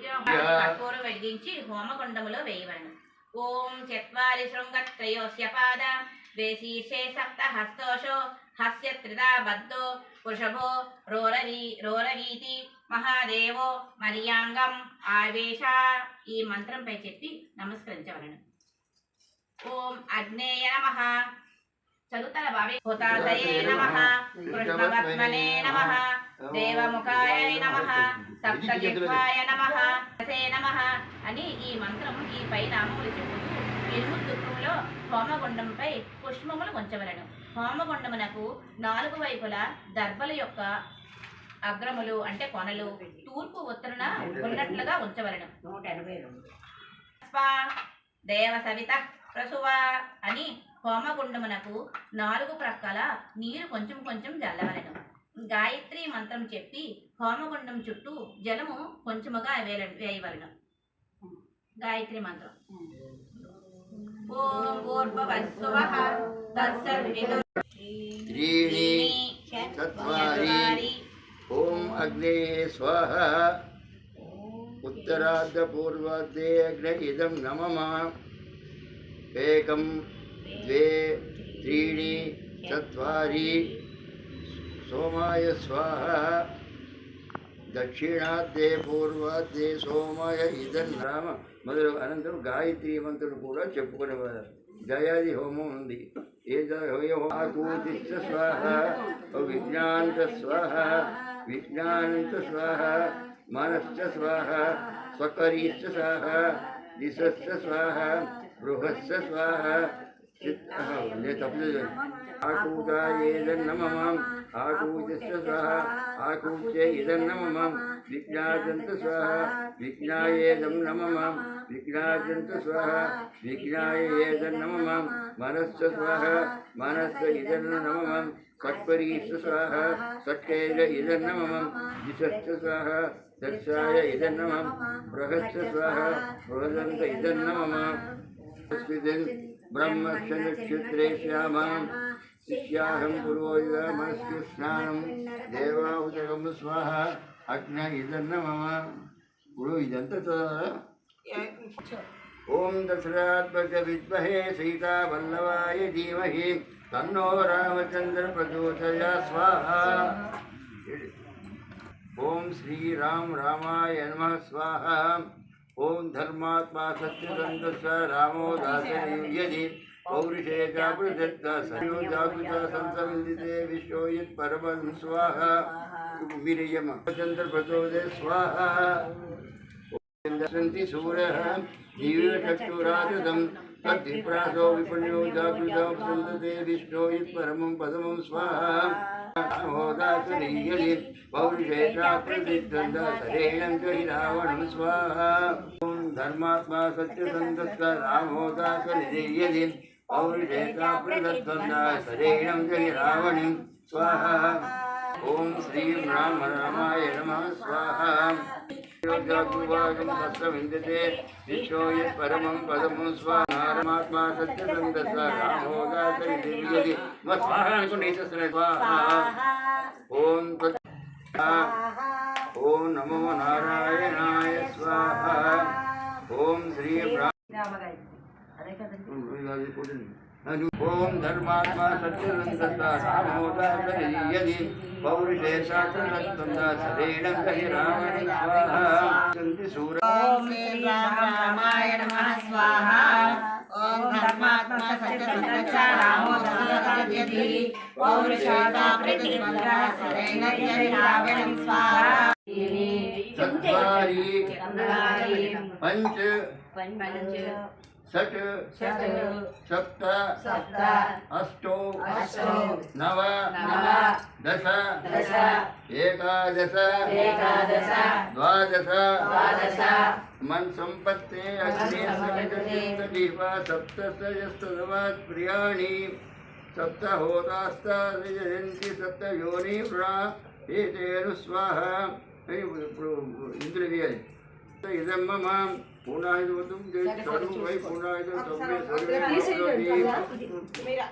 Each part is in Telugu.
కర్పూరం వెలిగించి హోమగుండములో వేయవలను ఓం చత్వారి శృంగత్రయోస్య పాద. వేశీర్షే సప్త హస్తోషో. హస్య త్రిదా బద్ధో. వృషభో. రోరవీ రోరవీతి. మహాదేవో. మరియాంగం. ఆవేశ ఈ మంత్రంపై చెప్పి నమస్కరించవలను. ఓం అగ్నేయ నమ. చదువుతారా బాబే? హుతాశయే నమ. కృష్ణవర్త్మనే నమ. దేవముఖాయ నమ సప్తజిహ్వాయ నమ సే నమః అని ఈ మంత్రం ఈ పై నామములు చెప్పుతూ ఇరుము దుఃఖంలో హోమగుండంపై పుష్పములు ఉంచవలను హోమగుండమునకు నాలుగు వైపులా దర్భల యొక్క అగ్రములు అంటే కొనలు తూర్పు ఉత్తరన ఉన్నట్లుగా ఉంచవలను. నూట ఎనభై దేవ సవిత ప్రసువ అని హోమగుండమునకు నాలుగు ప్రక్కల నీరు కొంచెం కొంచెం జల్లవలను. గాయత్రి మంత్రం చెప్పి హోమగుండం చుట్టూ జలము కొంచెముగా వేల వేయవలను. గాయత్రి మంత్రం. ఓం పూర్వవస్సువ త్రీణి చత్వారి. ఓం అగ్నే స్వాహ. ఉత్తరార్ధ పూర్వార్ధే అగ్ర ఇదం నమమ. ఏకం ద్వే త్రీణి చత్వారి. सोमाय स्वाहा దక్షిణార్థే పూర్వార్థే సోమాయ ఇదం నామ మొదలు అనంతరం గాయత్రి మంత్రులు కూడా చెప్పుకునేవారు జయాది హోమం ఉంది ఏ ఆకూతిశ్చ స్వాహ విజ్ఞాంత స్వాహ విజ్ఞానంత స్వాహ మనశ్చ స్వాహ స్వకరీశ్చ స్వాహ దిశశ్చ స్వాహ బృహశ్చ స్వాహ నేను తప్పలేదు ఆకూతాయేదన్న మమాం ఆకూతశ్చ స్వాహ ఆకూత్య ఇదన్న మమాం విజ్ఞాతంత స్వాహ విజ్ఞాయేదం నమమాం విజ్ఞాతంత స్వాహ విజ్ఞాయ ఏదన్న మమాం మనశ్చ స్వాహ మనశ్చ ఇదన్న నమమాం సత్పరీశ్చ స్వాహ సత్కైర ఇదన్న మమాం దిశశ్చ స్వాహ దర్శాయ ఇదన్న మమాం బృహశ్చ స్వాహ బృహదంత ఇదన్న ब्रह्मक्षेत्रे श्याम शिष्याहम पुरोहितमस्कृष्णानं देवाहुतकं स्वाहा। अग्न इदन्न मम गुरु इदन्त ॐ दशरात्मक विद्महे सीतावल्लभाय धीमहि। तन्नो रामचन्द्रप्रचोदया स्वाहा। ॐ श्रीराम रामाय नमः। स्वाहा। ओम धर्मात्मा सत्यसंध स रामो दासयति पौरुषे जागृतत्ता सयो जागृता संसमिते स्वाहा। मेरे चंद्र प्रचोदय स्वाहा। सन्ति सूर्यः जीवचक्षुराजदं तद्विप्रासो विपण्यो जागृतं सन्दते विष्णो यत् पदमं स्वाहा। పౌరుషేషాప్రసిద్ధందరేణం స్వాహ ఓం ధర్మాత్మా సత్యసంధస్త రామోదాసరి పౌరుషేషాప్రసిద్ధందరేణం జయ రావణం స్వాహ ఓం శ్రీం రామ రామాయ నమ స్వాహ యోగాగ్వాగం వస్తవిందే విశ్వో యత్ పరమం పదము స్వాహారమాత్మా సత్యసంద స్వరామోగాసరి దివ్యది మా స్వాహ అనుకుంటే ఏం చేస్తున్నాడు ఓం నమో నారాయణ ఓం ధర్మాత్మా సత్యనంద రామోదాసరి పౌరుషే శాస్త్రనంద సదేనం కహి రావణి స్వాహి సూర ఓం నమః ఓం ధర్మాత్మ స్వాహ చత్వారి పంచ షట్ సప్త సప్త అష్టో అష్టో నవ నవ దశ దశ ఏకాదశ ఏకాదశ ద్వాదశ ద్వాదశ मन संपत्ते अग्ने समितदीप सप्तस्तयस्तदवात् प्रियाणि सप्त होतास्ता विजयन्ति सप्त योनि प्रा एतेनु स्वाहा ఇప్పుడు ఇంద్రుడు వేయాలి ఇదమ్మ మా పూర్ణాయుధం సర్వం వై పూర్ణాయుధం సర్వే సర్వే మీరు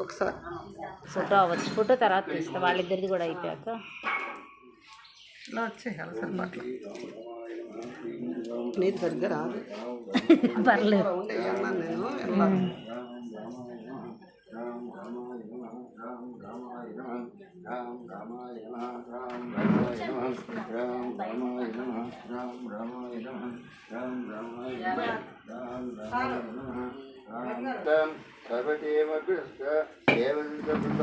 ఒకసారి. ఫోటో అవ్వచ్చు. ఫోటో తర్వాత తీస్తా. వాళ్ళిద్దరిది కూడా అయిపోయాక. వచ్చేయాలి సరిపట్లు నీది సరిగ్గా రాదు. పర్లేదు. నేను వెళ్ళాలి రామ రామాయ నమ రామ రామాయ నమ రామ రామాయ నమ రామ రామాయ నమ రామ రామాయ నమ రామ రామాయ నమ సర్వదేవ కృష్ణ దేవదూత